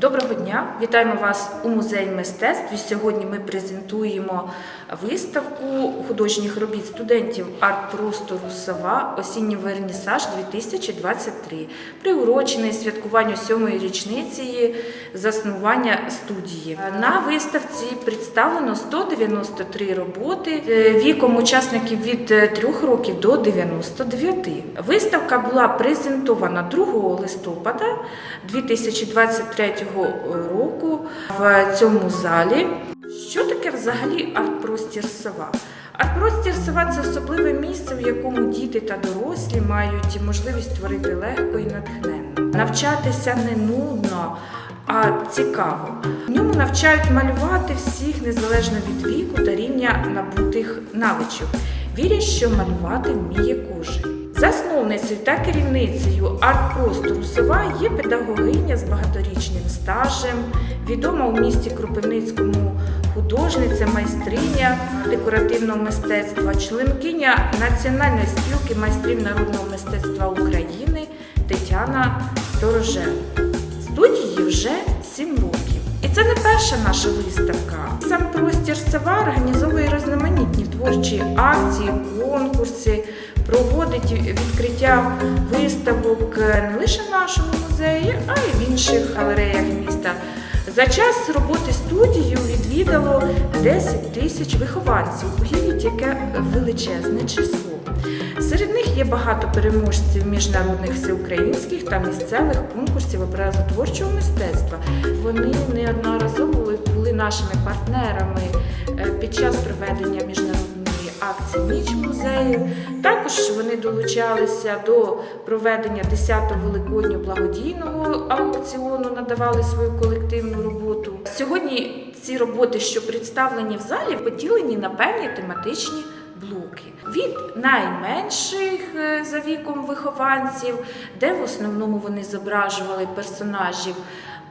Доброго дня! Вітаємо вас у музеї мистецтв. І Сьогодні ми презентуємо виставку художніх робіт студентів арт-простору Сова Осінній вернісаж 2023, приурочений святкуванню сьомої річниці заснування студії. На виставці представлено 193 роботи е, віком учасників від 3 років до 99. Виставка була презентована 2 листопада 2023 року в цьому залі. Що таке взагалі арт-простір сова? Арт-простір сова це особливе місце, в якому діти та дорослі мають можливість творити легко і натхненно, навчатися не нудно. А цікаво. В ньому навчають малювати всіх незалежно від віку та рівня набутих навичок. Вірять, що малювати вміє кожен. Засновницею та керівницею арт-простору сова є педагогиня з багаторічним стажем, відома у місті Кропивницькому художниця, майстриня декоративного мистецтва, членкиня Національної спілки майстрів народного мистецтва України Тетяна Стороженко. Студії вже 7 років. І це не перша наша виставка. Сам простір сова організовує різноманітні творчі акції, конкурси, проводить відкриття виставок не лише в нашому музеї, а й в інших галереях міста. За час роботи студії відвідало 10 тисяч вихованців. Уявіть, яке величезне число. Серед них є багато переможців міжнародних всеукраїнських та місцевих конкурсів образотворчого мистецтва. Вони неодноразово були нашими партнерами е, під час проведення міжнародної акції Ніч музею. Також вони долучалися до проведення 10-го великоднього благодійного аукціону, надавали свою колективну роботу. Сьогодні ці роботи, що представлені в залі, поділені на певні тематичні блоки. Від найменших е, за віком вихованців, де в основному вони зображували персонажів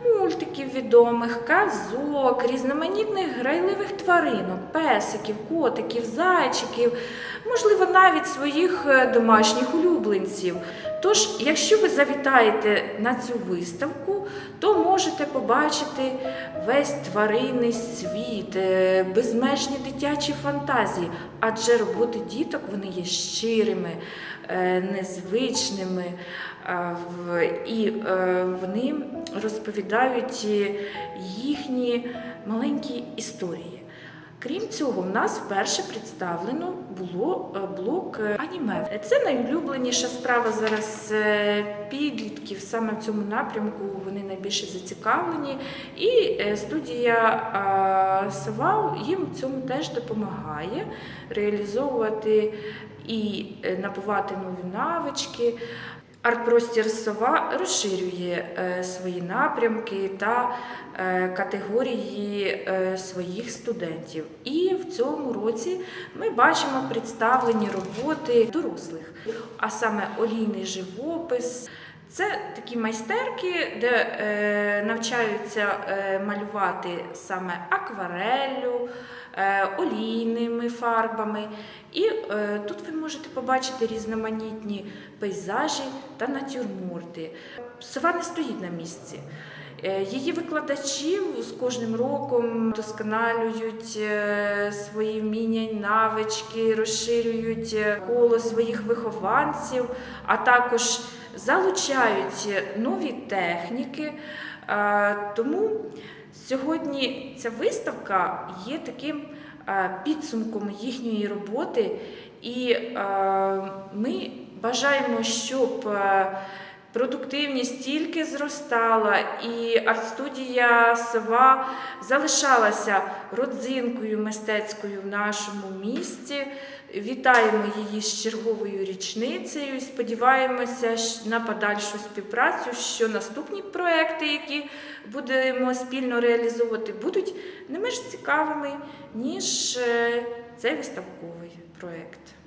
мультиків відомих, казок, різноманітних грайливих тваринок, песиків, котиків, зайчиків, можливо, навіть своїх е, домашніх улюбленців. Тож, якщо ви завітаєте на цю виставку, то можете побачити весь тваринний світ, е, безмежні дитячі фантазії, адже роботи діток вони є щирими, е, незвичними, і е, вони розповідають їхні маленькі історії. Крім цього, в нас вперше представлено було е, блок е, аніме. Це найулюбленіша справа зараз е, підлітків. Саме в цьому напрямку вони найбільше зацікавлені. І студія е, їм в цьому теж допомагає реалізовувати і набувати нові навички. Арт-простір сова розширює е, свої напрямки та е, категорії е, своїх студентів. І в цьому році ми бачимо представлені роботи дорослих, а саме олійний живопис. Це такі майстерки, де е, навчаються е, малювати саме аквареллю, е, олійними фарбами. І е, тут ви можете побачити різноманітні пейзажі та натюрморти. Сова не стоїть на місці. Е, Її викладачі з кожним роком досконалюють е, свої вміння й навички, розширюють е, коло своїх вихованців, а також залучають нові техніки. Е, Тому сьогодні ця виставка є таким е, підсумком їхньої роботи, і е, ми бажаємо, щоб продуктивність тільки зростала, і арт-студія Сова залишалася родзинкою мистецькою в нашому місті. Вітаємо її з черговою річницею і сподіваємося на подальшу співпрацю, що наступні проекти, які будемо спільно реалізовувати, будуть не менш цікавими, ніж е, цей виставковий проект.